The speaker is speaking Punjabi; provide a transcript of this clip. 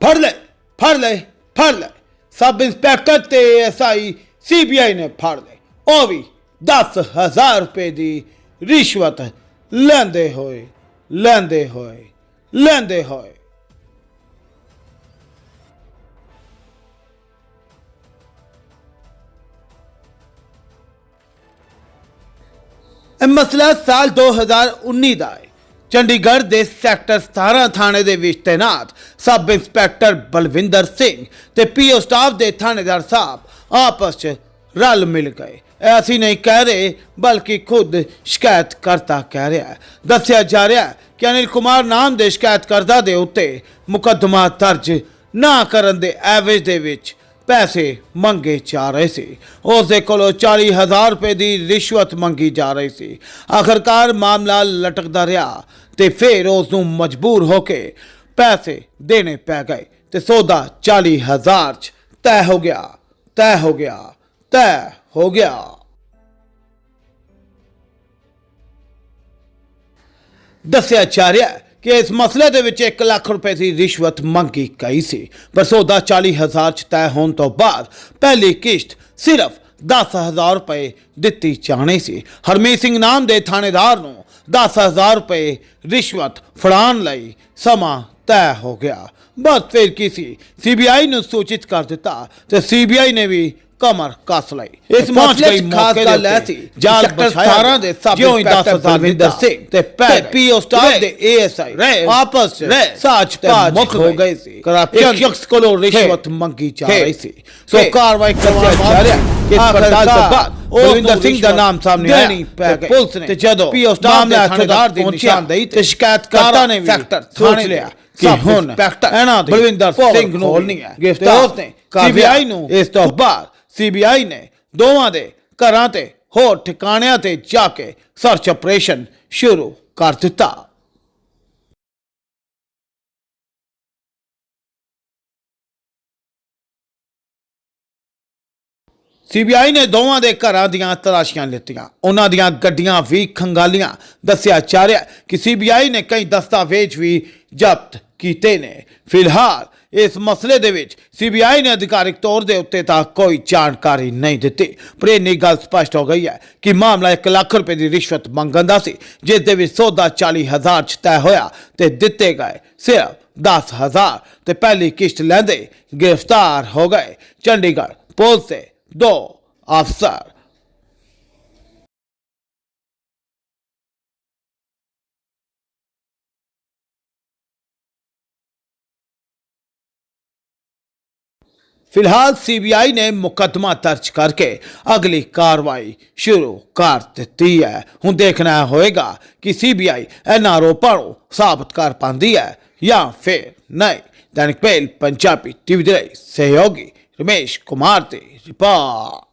ਫੜ ਲੈ ਫੜ ਲੈ ਫੜ ਲੈ। ਸਬ ਇੰਸਪੈਕਟਰ ਤੇ ਐਸਆਈ ਸੀਬੀਆਈ ਨੇ ਫੜ ਲਏ। ਉਹ ਵੀ 10000 ਰੁਪਏ ਦੀ ਰਿਸ਼ਵਤ ਲੈਂਦੇ ਹੋਏ ਲੈਂਦੇ ਹੋਏ ਲੈਂਦੇ ਹੋਏ। ਇਹ ਮਸਲਾ ਸਾਲ 2019 ਦਾ ਹੈ। ਚੰਡੀਗੜ੍ਹ ਦੇ ਸੈਕਟਰ 17 ਥਾਣੇ ਦੇ ਵਿੱਚ ਤੈਨਾਤ ਸਬ ਇੰਸਪੈਕਟਰ ਬਲਵਿੰਦਰ ਸਿੰਘ ਤੇ ਪੀਓ ਸਟਾਫ ਦੇ ਥਾਣੇਦਾਰ ਸਾਹਿਬ ਆਪਸ 'ਚ ਰਲ ਮਿਲ ਗਏ। ਇਹ ਅਸੀਂ ਨਹੀਂ ਕਹਿ ਰਹੇ, ਬਲਕਿ ਖੁਦ ਸ਼ਿਕਾਇਤ ਕਰਤਾ ਕਹਿ ਰਿਹਾ ਹੈ। ਦੱਸਿਆ ਜਾ ਰਿਹਾ ਹੈ ਕਿ ਅਨਿਲ ਕੁਮਾਰ ਨਾਮ ਦੇ ਸ਼ਿਕਾਇਤ ਸ਼ਿਕਾਇਤਕਰਤਾ ਦੇ ਉੱਤੇ ਮੁਕੱਦਮਾ ਦਰਜ ਨਾ ਕਰਨ ਦੇ ਐਵਰੇਜ ਦੇ ਵਿੱਚ ਪੈਸੇ ਮੰਗੇ ਜਾ ਰਹੇ ਸੀ। ਉਸ ਦੇ ਕੋਲੋਂ 40000 ਰੁਪਏ ਦੀ ਰਿਸ਼ਵਤ ਮੰਗੀ ਜਾ ਰਹੀ ਸੀ। ਆਖਰਕਾਰ ਮਾਮਲਾ ਲਟਕਦਾ ਰਿਹਾ। ਤੇ ਫਿਰ ਉਸ ਨੂੰ ਮਜਬੂਰ ਹੋ ਕੇ ਪੈਸੇ ਦੇਣੇ ਪੈ ਗਏ ਤੇ ਸੌਦਾ 40000 ਚ ਤੈਅ ਹੋ ਗਿਆ, ਤੈਅ ਹੋ ਗਿਆ, ਤੈਅ ਹੋ ਗਿਆ। ਦੱਸਿਆ ਜਾ ਰਿਹਾ ਕਿ ਇਸ ਮਸਲੇ ਦੇ ਵਿੱਚ 1 ਲੱਖ ਰੁਪਏ ਦੀ ਰਿਸ਼ਵਤ ਮੰਗੀ ਗਈ ਸੀ, ਪਰ ਸੌਦਾ 40000 ਚ ਤੈਅ ਹੋਣ ਤੋਂ ਬਾਅਦ ਪਹਿਲੀ ਕਿਸ਼ਤ ਸਿਰਫ 10000 ਰੁਪਏ ਦਿੱਤੀ ਜਾਣੀ ਸੀ ਹਰਮੀਤ ਸਿੰਘ ਨਾਮ ਦੇ ਥਾਣੇਦਾਰ ਨੂੰ 10000 ਰੁਪਏ ਰਿਸ਼ਵਤ ਫੜਾਉਣ ਲਈ ਸਮਾਂ ਤੈਅ ਹੋ ਗਿਆ ਬਸ ਫਿਰ ਕੀ ਸੀ ਸੀਬੀਆਈ ਨੂੰ ਸੂਚਿਤ ਕਰ ਦਿੱਤਾ ਤੇ ਸੀਬੀਆਈ ਨੇ ਵੀ ਕਮਰ ਕੱਸ ਲਈ ਇਸ ਮਸਲੇ ਚ ਖਾਸ ਗੱਲ ਦੇ ਉੱਤੇ। ਸੀ ਜਾਲ 17 ਦੇ ਸਬ ਜਿਉਂ 10000 ਬਲਵਿੰਦਰ ਸਿੰਘ ਤੇ ਪੀਓ ਸਟਾਫ। ਦੇ ਏਐਸਆਈ। ਆਪਸ। ਸਾਚ ਮੁੱਕ ਹੋ ਗਏ। ਸੀ ਕਰਪਸ਼ਨ ਇੱਕ ਸ਼ਖਸ ਕੋਲੋਂ ਰਿਸ਼ਵਤ। ਮੰਗੀ ਜਾ। ਰਹੀ ਸੀ ਸੋ। ਕਾਰਵਾਈ ਕਰਵਾਉਣ ਜਾ ਰਿਹਾ ਇਸ ਪੜਤਾਲ ਤੋਂ ਬਾਅਦ ਬਲਵਿੰਦਰ ਸਿੰਘ ਦਾ ਨਾਮ ਸਾਹਮਣੇ ਆਇਆ ਦੇਣੀ ਪੈ ਤੇ ਗਈ। ਪੁਲਿਸ ਨੇ ਤੇ ਜਦੋਂ ਪੀਓ ਸਟਾਫ ਦੇ ਮਾਮਲਾ ਥਾਣੇਦਾਰ ਦੀ ਪਹੁੰਚਿਆ ਨਿਸ਼ਾਨਦੇਹੀ ਤੇ ਸ਼ਿਕਾਇਤਕਰਤਾ ਨੇ ਵੀ ਸੈਕਟਰ ਸੋਚ ਥਾਣੇ ਲਿਆ ਕਿ ਕਿ ਹੁਣ ਹੁਣ ਇਹਨਾਂ ਦੇ ਬਲਵਿੰਦਰ ਸਿੰਘ ਸਿੰਘ ਨੂੰ ਨੂੰ ਨਹੀਂ ਹੈ ਗ੍ਰਿਫਤਾਰ ਸੀਬੀਆਈ। ਨੂੰ ਇਸ ਤੋਂ ਬਾਅਦ ਸੀਬੀਆਈ ਨੇ ਦੋਵਾਂ ਦੇ ਘਰਾਂ ਤੇ ਹੋਰ ਠਿਕਾਣਿਆਂ ਤੇ ਜਾ ਕੇ ਸਰਚ ਆਪਰੇਸ਼ਨ ਸ਼ੁਰੂ ਕਰ ਦਿੱਤਾ ਸੀਬੀਆਈ ਨੇ ਦੋਵਾਂ ਦੇ ਘਰਾਂ ਦੀਆਂ ਤਲਾਸ਼ੀਆਂ ਲਿੱਤੀਆਂ। ਉਹਨਾਂ ਦੀਆਂ ਗੱਡੀਆਂ ਵੀ ਖੰਗਾਲੀਆਂ। ਦੱਸਿਆ ਜਾ ਰਿਹਾ ਹੈ ਕਿ ਸੀਬੀਆਈ ਨੇ ਕਈ ਦਸਤਾਵੇਜ਼ ਵੀ ਜ਼ਬਤ ਕੀਤੇ ਨੇ। ਫਿਲਹਾਲ ਇਸ ਮਸਲੇ ਦੇ ਵਿੱਚ ਸੀਬੀਆਈ ਨੇ ਅਧਿਕਾਰਿਕ ਤੌਰ ਦੇ ਉੱਤੇ ਤਾਂ ਕੋਈ ਜਾਣਕਾਰੀ ਨਹੀਂ ਦਿੱਤੀ। ਪਰ ਇੰਨੀ ਗੱਲ ਸਪਸ਼ਟ ਹੋ ਗਈ ਹੈ ਕਿ ਮਾਮਲਾ 1 ਲੱਖ ਰੁਪਏ ਦੀ ਰਿਸ਼ਵਤ ਮੰਗਣ ਦਾ ਸੀ, ਜਿਸ ਦੇ ਵਿੱਚ ਸੌਦਾ 40000 ਚ ਤੈਅ ਹੋਇਆ ਤੇ ਦਿੱਤੇ ਗਏ ਸਿਰਫ 10000 ਤੇ ਪਹਿਲੀ ਕਿਸ਼ਤ ਲੈਂਦੇ ਗ੍ਰਿਫਤਾਰ ਹੋ ਗਏ। ਚੰਡੀਗੜ੍ਹ ਪੁਲਿਸ ਦੇ ਦੋ ਅਫਸਰ ਫਿਲਹਾਲ ਸੀਬੀਆਈ ਨੇ ਮੁਕੱਦਮਾ ਦਰਜ ਕਰਕੇ ਅਗਲੀ ਕਾਰਵਾਈ ਸ਼ੁਰੂ ਕਰ ਦਿੱਤੀ ਹੈ ਹੁਣ ਦੇਖਣਾ ਹੋਏਗਾ ਕਿ ਸੀਬੀਆਈ ਐਨ ਆਰੋਪਾਂ ਨੂੰ ਸਾਬਤ ਕਰ ਪਾਉਂਦੀ ਹੈ ਜਾਂ ਫਿਰ ਨਹੀਂ ਦੈਨਿਕ ਪਹਿਲ ਪੰਜਾਬੀ ਟੀਵੀ ਦੇ ਲਈ ਸਹਿਯੋਗੀ ਰਮੇਸ਼ ਕੁਮਾਰ ਤੇ ਰਿਪੋਰਟ